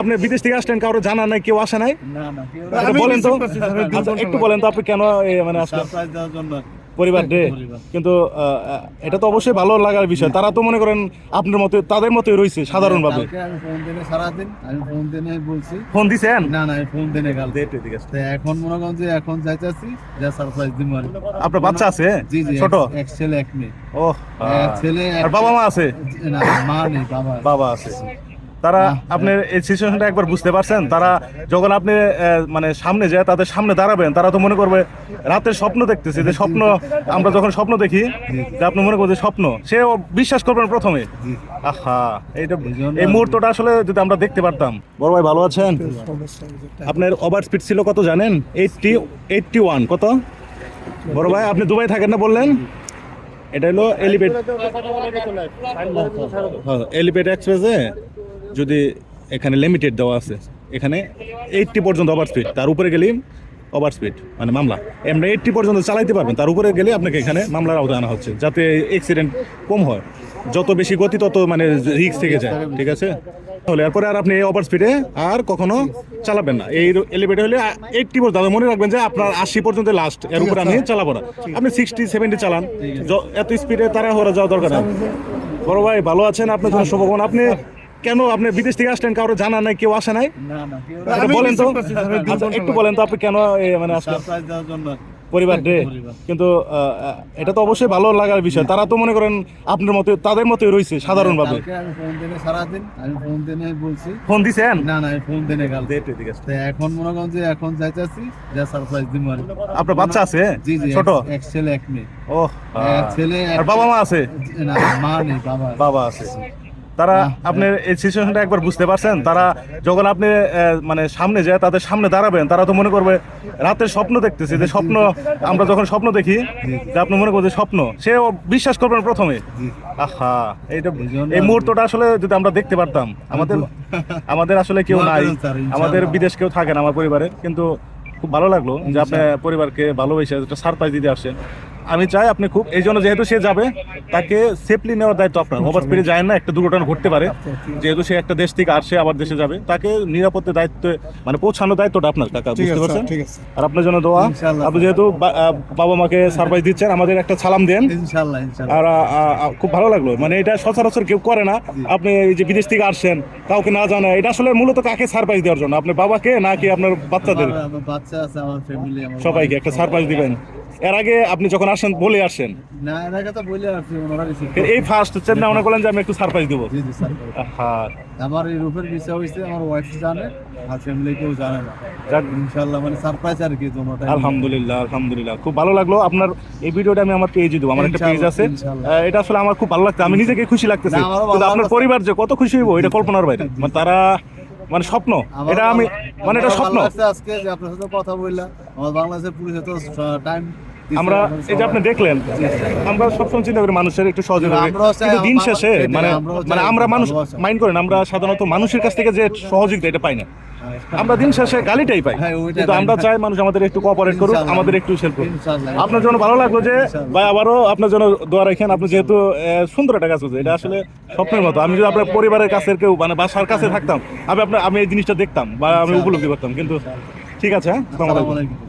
আপনি বিদেশ থেকে আসলেন কারও জানা নাই কেউ আসে নাই? না না আচ্ছা, বলেন তো। আচ্ছা, একটু বলেন তো আপনি কেন মানে আসলেন? পরিবার ডে কিন্তু এটা তো অবশ্যই ভালো লাগার বিষয়। তারা তো মনে করেন আপনার মতো তাদের মতই রয়েছে সাধারণভাবে। ফোন দিছেন? না না ফোন দিনে কাল এখন মনে করেন যে এখন যাইতেছি যা সারপ্রাইজ দিব আর আপনার বাচ্চা আছে? জি জি ছোট? এক- ছেলে এক মেয়ে। ও ছেলে আর বাবা মা আছে? না মা নেই বাবা। বাবা আছে। তারা না, আপনার এই সিচুয়েশনটা একবার বুঝতে পারছেন? তারা যখন আপনি মানে সামনে যায় তাদের সামনে দাঁড়াবেন তারা তো মনে করবে রাতের স্বপ্ন দেখতেছে যে স্বপ্ন আমরা যখন স্বপ্ন দেখি যে আপনি মনে করবেন স্বপ্ন সে বিশ্বাস করবেন প্রথমে। আহা এইটা এই এই মুহূর্তটা আসলে যদি আমরা দেখতে পারতাম। বড় ভাই ভালো আছেন? আপনার ওভার স্পিড ছিল কত জানেন? এইটটি এইটটি ওয়ান কত? বড় ভাই আপনি দুবাই থাকেন না বললেন? এটা হলো এলিভেট এলিভেট এক্সপ্রেসে যদি এখানে লিমিটেড দেওয়া আছে, এখানে এইটটি পর্যন্ত ওভার স্পিড তার উপরে গেলেই ওভার স্পিড মানে মামলা। এমনি এইটটি পর্যন্ত চালাইতে পারবেন, তার উপরে গেলে আপনাকে এখানে মামলার আওতায় আনা হচ্ছে, যাতে অ্যাক্সিডেন্ট কম হয়। যত বেশি গতি, তত মানে রিস্ক থেকে যায়, ঠিক আছে? তাহলে এরপরে আর আপনি এই ওভার স্পিডে আর কখনো চালাবেন না। এই এলিভেটর হলে এইটটি পর্যন্ত মনে রাখবেন যে আপনার আশি পর্যন্ত লাস্ট এর উপরে আমি চালাবো না। আপনি সিক্সটি সেভেন্টি চালান এত স্পিডে তারা হরে যাওয়া দরকার নেই বড় ভাই, ভালো আছেন? আপনার জন্য শুভকামনা। আপনি কেন আপনি বিদেশ থেকে আসলেন? কারও জানা নাই কেউ আসে নাই? আচ্ছা, বলেন তো। আচ্ছা, একটু বলেন তো আপনি কেন মানে আসলেন? পরিবার ডে কিন্তু এটা তো অবশ্যই ভালো লাগার বিষয়। তারা তো মনে করেন আপনার মতো তাদের মতোই রয়েছে সাধারণভাবে। ফোন দিনে সারাদিন আমি ফোন দিনে বলছি। ফোন দিছেন? না না আমি ফোন দিনে কাল এখন মনে করেন যে এখন যাইতেছি যা সারপ্রাইজ দিব আর আপনার বাচ্চা আছে? জি জি ছোট? এক ছেলে এক মেয়ে। ও ছেলে আর বাবা মা আছে? না মা নেই বাবা বাবা আছে। তারা না, আপনার এই সিচুয়েশনটা একবার বুঝতে পারছেন? তারা যখন আপনি মানে সামনে যায় তাদের সামনে দাঁড়াবেন তারা তো মনে করবে রাতের স্বপ্ন দেখতেছে যে স্বপ্ন আমরা যখন স্বপ্ন দেখি যে আপনি মনে করবেন স্বপ্ন সে বিশ্বাস করবেন প্রথমে। আহা এইটা এই মুহূর্তটা আসলে যদি আমরা দেখতে পারতাম আমাদের আমাদের আসলে কেউ নাই। আমাদের বিদেশ কেউ থাকে না আমার পরিবারে কিন্তু খুব ভালো লাগল যে আপনার পরিবারকে ভালোবেসে একটা সারপ্রাইজ দিতে আসছেন। আমি চাই আপনি খুব এই জন্য যেহেতু সে যাবে তাকে সেফলি নেওয়ার দায়িত্ব আপনার। ওভার স্পিডে যায় না একটা দুর্ঘটনা ঘটতে পারে। যেহেতু সে একটা দেশ থেকে আসছে আবার দেশে যাবে তাকে নিরাপত্তার দায়িত্ব মানে পৌঁছানোর দায়িত্বটা আপনার কাকা বুঝতে পারছেন? আর আপনার জন্য দোয়া আপনি যেহেতু বাবা মাকে সারপ্রাইজ দিচ্ছেন আমাদের একটা সালাম দেন। আর খুব ভালো লাগল। মানে এটা সচরাচর কেউ করে না। আপনি এই যে বিদেশ থেকে আসছেন কাউকে না জানা এটা আসলে মূলত কাকে সারপ্রাইজ দেওয়ার জন্য? আপনার বাবাকে নাকি আপনার বাচ্চাদের? বাচ্চা আছে আমার ফ্যামিলি সবাইকে একটা সারপ্রাইজ দিবেন। এর আগে আপনি যখন আসেন বলে আসছেন না এর আগে তো বলে আসছি ওনারা এই ফার্স্ট চিন্তা মনে করলেন যে আমি একটু সারপ্রাইজ দেবো। জি জি স্যার হ্যাঁ আমার এই রূপের বিষয় হয়েছে আমার ওয়াইফ জানে আর ফ্যামিলি কেউ জানে না। যাক, ইনশাল্লাহ মানে সারপ্রাইজ আর কি তোমরা আলহামদুলিল্লাহ আলহামদুলিল্লাহ। খুব ভালো লাগল। আপনার এই ভিডিওটা আমি আমার পেজে দেবো। আমার একটা পেজ আছে। এটা আসলে আমার খুব ভালো লাগছে। আমি নিজেকে খুশি লাগতেছে। না, আপনার পরিবার যে কত খুশি হইব এটা কল্পনার বাইরে। মানে তারা মানে স্বপ্ন। এটা আমি মানে এটা স্বপ্ন। আজকে যে আপনার সাথে কথা বললাম। আমার বাংলাদেশের পুলিশে তো টাইম আমরা এই যে আপনি দেখলেন আমরা সবসময় চিন্তা করি মানুষের একটু সহযোগিতা কিন্তু দিন শেষে মানে মানে আমরা মানুষ মাইন্ড করেন আমরা সাধারণত মানুষের কাছ থেকে যে সহযোগিতা এটা পাই না। আমরা দিন শেষে গালিটাই পাই। হ্যাঁ, কিন্তু আমরা চাই মানুষ আমাদের একটু কোঅপারেট করুক আমাদের একটু হেল্প করুক। আপনার জন্য ভালো লাগল যে ভাই আবারও আপনার জন্য দোয়া রাখেন। আপনি যেহেতু সুন্দর একটা কাজ করছেন এটা আসলে স্বপ্নের মতো। আমি যদি আপনার পরিবারের কাছের কেউ মানে বাসার কাছে থাকতাম আমি আপনার আমি এই জিনিসটা দেখতাম বা আমি উপলব্ধি করতাম। কিন্তু ঠিক আছে হ্যাঁ।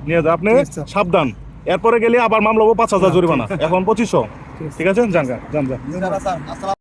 নিয়ে আপনি সাবধান। এরপরে গেলে আবার মামলা পাঁচ হাজার জরিমানা। এখন পঁচিশশো। ঠিক আছে। গা, যান